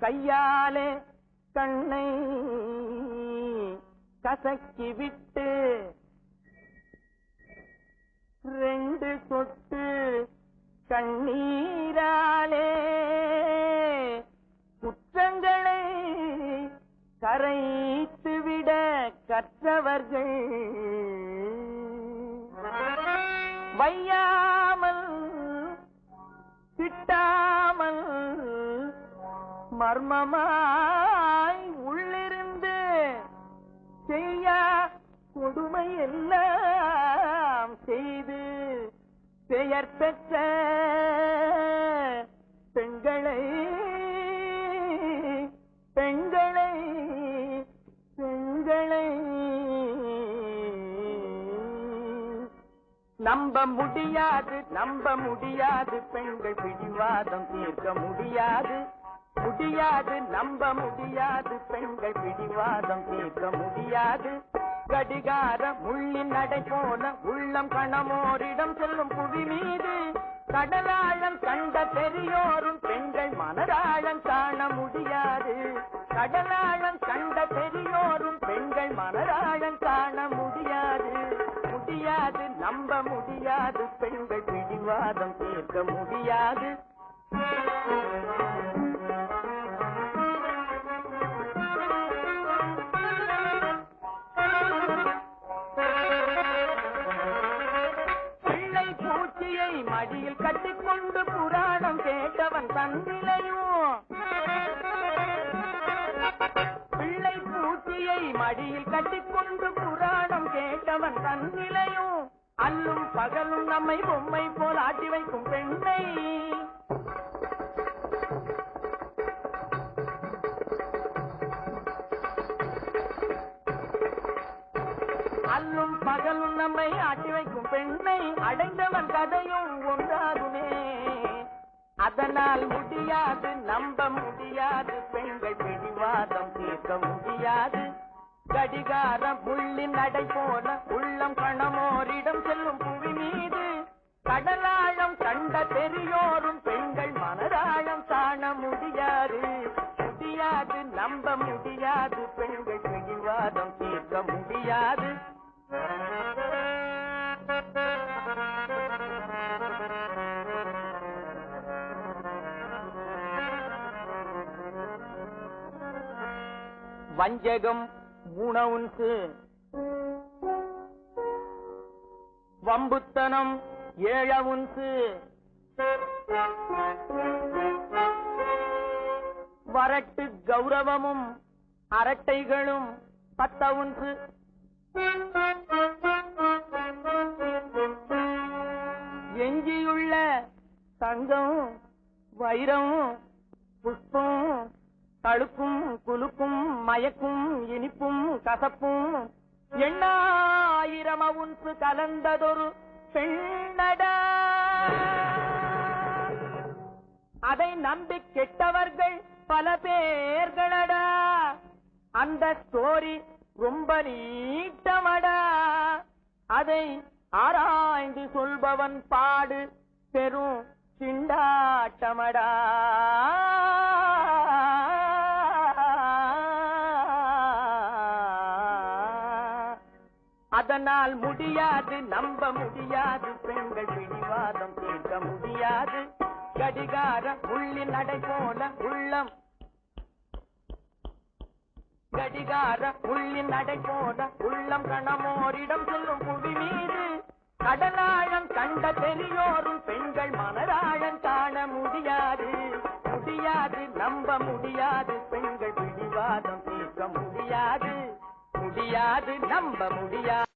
கையாலே கண்ணை கசக்கி விட்டு ரெண்டு சொட்டு கண்ணீராலே குற்றங்களை கரைத்துவிட கற்றவர்கள். வையா மர்மமாய் உள்ளிருந்து செய்யா கொடுமை எல்லாம் செய்து பெயர் பெற்ற பெண்களை பெண்களை பெண்களை நம்ப முடியாது நம்ப முடியாது. பெண்கள் பிடிவாதம் தீர்க்க முடியாது. முடியாது நம்ப முடியாது பெண்கள் பிடிவாதம் கேட்க முடியாது. கடிகார முள்ளின் நடை போல உள்ளம் கணமோரிடம் செல்லும் புவி மீது. கடலாழம் கண்ட பெரியோரும் பெண்கள் மனதாழம் காண முடியாது. கடலாழம் கண்ட பெரியோரும் பெண்கள் மனதாழம் காண முடியாது. முடியாது நம்ப முடியாது பெண்கள் பிடிவாதம் கேட்க முடியாது. மடியில் கட்டிக்கொண்டு புராணம் கேட்டவன் தன்னிலையும். பிள்ளை பூச்சியை மடியில் கட்டிக்கொண்டு புராணம் கேட்டவன் தன்னிலையும். அல்லும் பகலும் நம்மை பொம்மை போல் ஆட்டி வைக்கும் பெண் அல்லும் பகலும் நம்மை ஆட்டி வைக்கும் பெண்ணை அடைந்தவன் கதையும் ஒன்றாகுமே அதனால் முடியாது நம்ப முடியாது பெண்கள் பிடிவாதம் தீர்க்க முடியாது. கடிகாரம் புள்ளின் நடை போல உள்ளம் கணமோரிடம் செல்லும் புவி மீது கடலாழம் கண்ட பெரியோரும் பெண்கள் மனதாழம் காண முடியாது. முடியாது நம்ப முடியாது பெண்கள் வஞ்சகம் உணவுன்சு. வம்புத்தனம் ஏழவுன்சு. வரட்டு கௌரவமும் அரட்டைகளும் பத்தவுன்சு. எஞ்சியுள்ள தங்கம் வைரம் புஷ்பம் தழுக்கும் குலுக்கும் மயக்கும் இனிப்பும் கசப்பும் எண்ணாயிரம் உன்சு கலந்ததொரு பெண்ணடா. அதை நம்பி கெட்டவர்கள் பல பேர்களடா. அந்த ஸ்டோரி ரொம்ப நீட்டமடா. அதை ஆராய்ந்து சொல்பவன் பாடு பெரும் திண்டாட்டமடா அதனால் முடியாது நம்ப முடியாது. பெண்கள் பிடிவாதம் கேட்க முடியாது. கடிகார உள்ளின் நடை போல உள்ளம். கடிகார உள்ளின் நடை போல உள்ளம். கணமோரிடம் செல்லும் குடி மீது கடலாழம் கண்ட பெரியோரும் பெண்கள் மனதாழம் காண முடியாது. முடியாது நம்ப முடியாது. பெண்கள் பிடிவாதம் கேட்க முடியாது. முடியாது நம்ப முடியாது.